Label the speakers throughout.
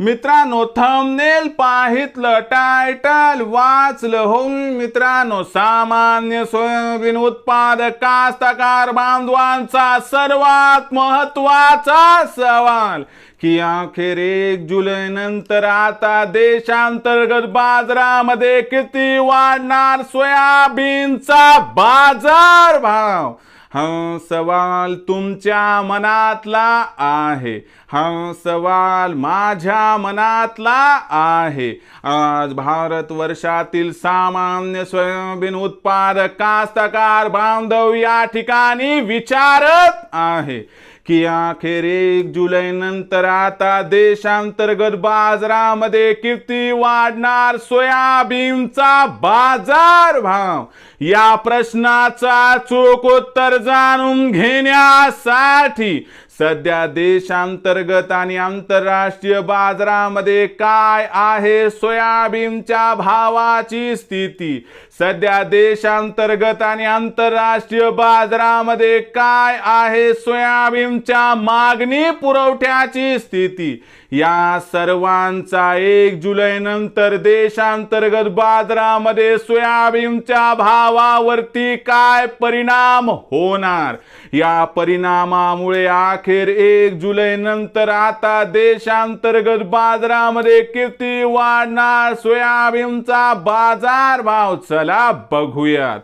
Speaker 1: मित्रांनो thumbnail पाहितलं title वाचलं हो मित्रांनो सामान्य सोयाबीन उत्पादक कास्तकार बांधवांचा सर्वात महत्त्वाचा सवाल की अखेर एक जुलै नंतर आता देशांतर्गत बाजारामध्ये किती वाढणार सोयाबीनचा बाजार भाव? हा सवाल तुमच्या मनातला आहे. हा सवाल माझ्या मनातला आहे. आज भारत वर्षातील सामान्य सोयाबीन उत्पादक कास्तकार बांधव या ठिकाणी विचारत आहे की अखेर एक जुलै नंतर आता देशांतर्गत बाजारामध्ये किती वाढणार सोयाबीनचा बाजार भाव? या प्रश्नाचा चोख उत्तर जाणून घेण्यासाठी सध्या देशांतर्गत आणि आंतरराष्ट्रीय बाजारामध्ये काय आहे सोयाबीनच्या भावाची स्थिती? सध्या देशांतर्गत आणि आंतरराष्ट्रीय बाजारामध्ये काय आहे सोयाबीनच्या मागणी पुरवठ्याची स्थिती? या सर्वांचा एक जुलै नंतर देशांतर्गत बाजारामध्ये सोयाबीनच्या भावावरती काय परिणाम होणार? या परिणामामुळे अखेर एक जुलै नंतर आता देशांतर्गत बाजारामध्ये किती वाढणार सोयाबीनचा बाजार भाव? चला बघूयात.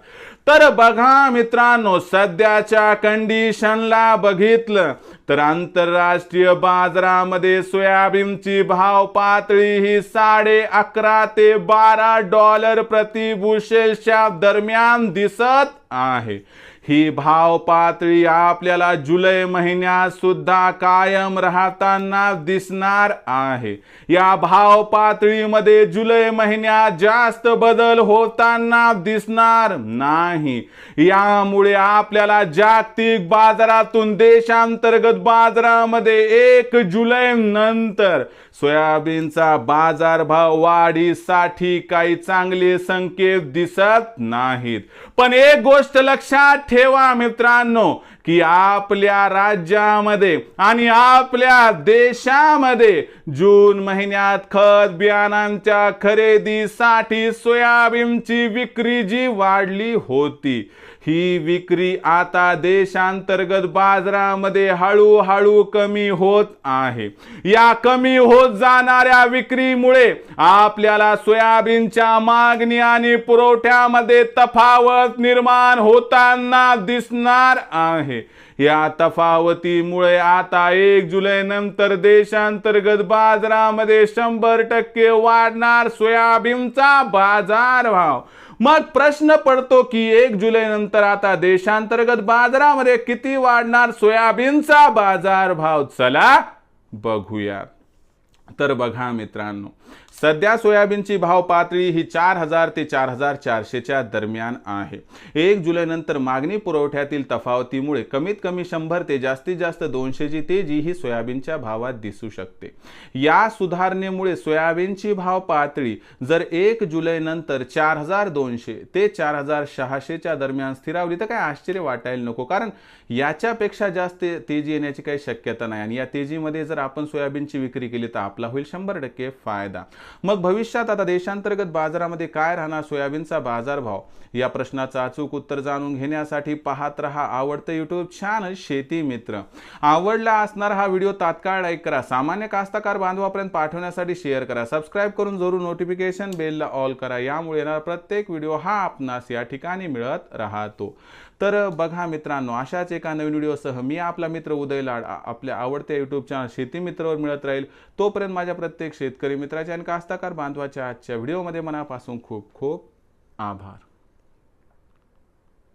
Speaker 1: तर बघा मित्रांनो सध्याच्या कंडिशनला बघितलं तर आंतरराष्ट्रीय बाजारामध्ये सोयाबीनची भाव पातळी ही साडे अकरा ते बारा डॉलर प्रति बुशेलच्या दरम्यान दिसत आहे. ही भाव पातळी आपल्याला जुलै महिन्यात सुद्धा कायम राहताना दिसणार आहे. या भाव पातळीमध्ये जुलै महिन्यात जास्त बदल होताना दिसणार नाही. यामुळे आपल्याला जागतिक बाजारातून देशांतर्गत बाजारामध्ये एक जुलै नंतर सोयाबीनचा बाजारभाव वाढीसाठी काही चांगले संकेत दिसत नाहीत. पण एक गोष्ट लक्षात ठेवा मित्रांनो. की आपल्या राज्यामध्ये आणि आपल्या देशामध्ये जून महिन्यात खत बियाणांच्या खरेदीसाठी सोयाबीनची विक्री जी वाढली होती ही विक्री आता देशांतर्गत बाजारामध्ये हळूहळू कमी होत आहे. या कमी होत जाणाऱ्या विक्रीमुळे आपल्याला सोयाबीनच्या मागणी आणि पुरवठ्यामध्ये तफावत निर्माण होताना दिसणार आहे. या तफावतीमुळे आता एक जुलै नंतर देशांतर्गत बाजारामध्ये शंभर टक्के वाढणार सोयाबीनचा बाजार भाव. मग प्रश्न पडतो की एक जुलै नंतर आता देशांतर्गत बाजारामध्ये किती वाढणार सोयाबीनचा बाजार भाव? चला बघूया तर बघा मित्रांनो सध्या सोयाबीनची भाव पातळी ही चार हजार ते चार हजार चारशेच्या दरम्यान आहे. एक जुलै नंतर मागणी पुरवठ्यातील तफावतीमुळे कमीत कमी शंभर ते जास्तीत जास्त दोनशेची तेजी ही सोयाबीनच्या भावात दिसू शकते. या सुधारणेमुळे सोयाबीनची भाव पातळी जर एक जुलै नंतर चार हजार दोनशे ते चार हजार सहाशेच्या दरम्यान स्थिरावली तर काय आश्चर्य वाटायला नको कारण याच्यापेक्षा जास्त तेजी येण्याची काही शक्यता नाही. आणि या तेजीमध्ये जर आपण सोयाबीनची विक्री केली तर आपला होईल शंभर टक्के फायदा. मग भविष्यात आता देशांतर्गत बाजारामध्ये काय राहणार? सोयाबीनचा बाजारभाव? या प्रश्नाचं अचूक उत्तर जाणून घेण्यासाठी पाहत रहा आवडतं युट्यूब चॅनल शेती मित्र. आवडला असणारा हा व्हिडिओ तात्काळ लाईक करा. सामान्य कास्तकार बांधवापर्यंत पाठवण्यासाठी शेअर करा. सबस्क्राईब करून जरूर नोटिफिकेशन बेलला ऑल करा. यामुळे येणार प्रत्येक व्हिडिओ हा आपणास या ठिकाणी मिळत राहतो. तर बघा मित्रांनो अशाच एका नवीन व्हिडिओसह मी आपला मित्र उदय लाड आपल्या आवडत्या युट्यूब चॅनल शेती मित्रवर मिळत राहील. तोपर्यंत माझ्या प्रत्येक शेतकरी मित्राच्या आणि कास्ताकार बांधवाच्या आजच्या व्हिडिओमध्ये मनापासून खूप खूप आभार.